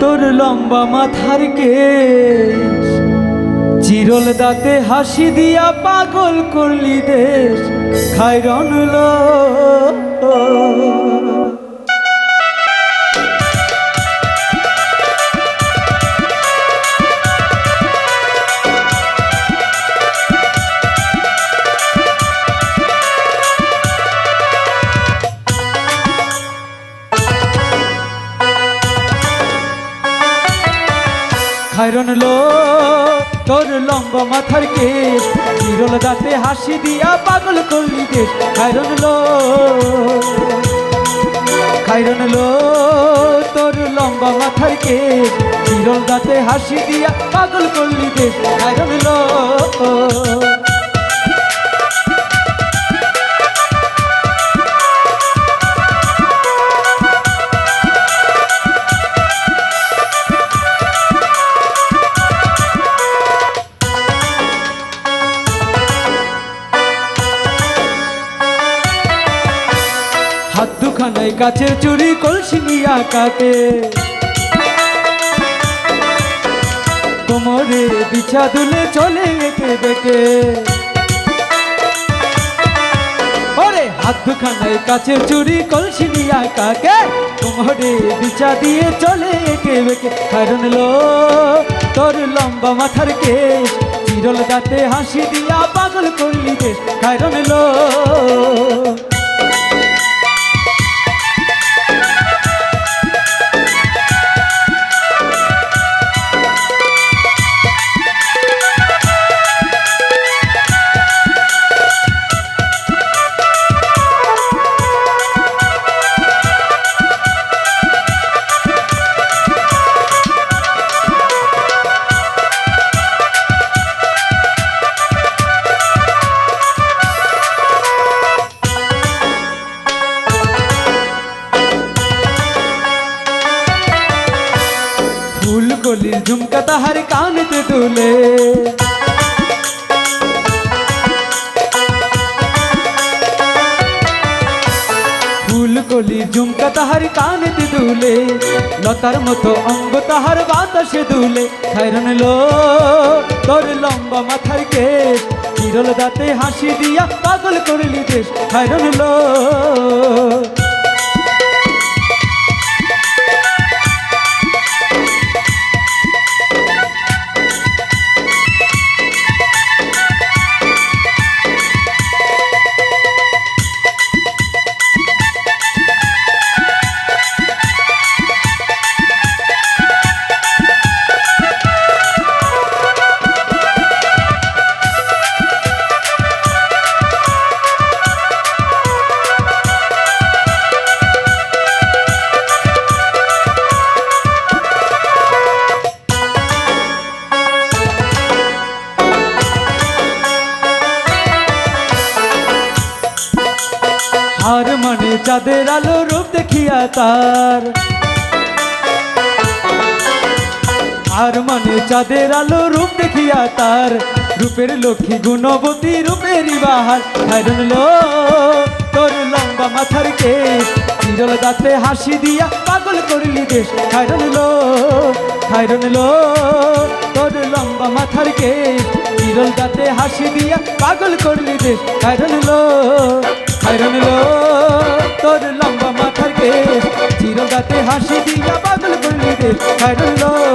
তোর লম্বা মাথার কে চিরল দাঁতে হাসি দিয়া পাগল করলি দেশ খাইরন রনল খাইরন লো, তোর লম্বা মাথার কেশ বিরল দাঁতে হাসি দিয়া পাগল করলি দেশ। খাইরন লো খাইরন লো, তোর লম্বা মাথার কেশ বিরল দাঁতে হাসি দিয়া পাগল করলি দেশ। খাইরন লো কাছের চুরি কলসি নিয়া কাকে কোমরে বিছা দুলে চলে একে বেকে। ওরে হাত দুখানায় কাছের চুরি কলসি নিয়া কাকে? কোমরে বিছা দিয়ে চলে একে বেকে। কারণ লো, তোর লম্বা মাথার কেশ, চিরল দাঁতে হাসি দিয়া পাগল করলি দেশ কারণ লো কলির ঝুমকা তাহার কানেতে ফুল কলির ঝুমকা তাহার কানেতে দুলে লতার মতো অঙ্গ তাহার বাতাসে দুলে। খাইরন লো তোর লম্বা মাথার কেশ চিরল দাঁতে হাসি দিয়া পাগল করলি দেশ। খাইরন লো হার মানে চাঁদের আলো রূপ দেখিয়া তার। আর মানে চাঁদের আলো রূপ দেখিয়া তার। রূপের লক্ষ্মী গুণবতী রূপের বাহার। হাইরন লো, তোর লম্বা মাথার কেশ। চিরল দাঁতে হাসি দিয়া পাগল করলি দেশ। হাইরন লো হাইরন লো লম্বা মাথার কে বিরল দাঁতে হাসি দিয়া পাগল করলি দেশ হাইরন লো হাইরন লো, তোর লম্বা মাথার কে চিরল দাঁতে হাসি দিয়া পাগল করলি দেশ হাইরন লো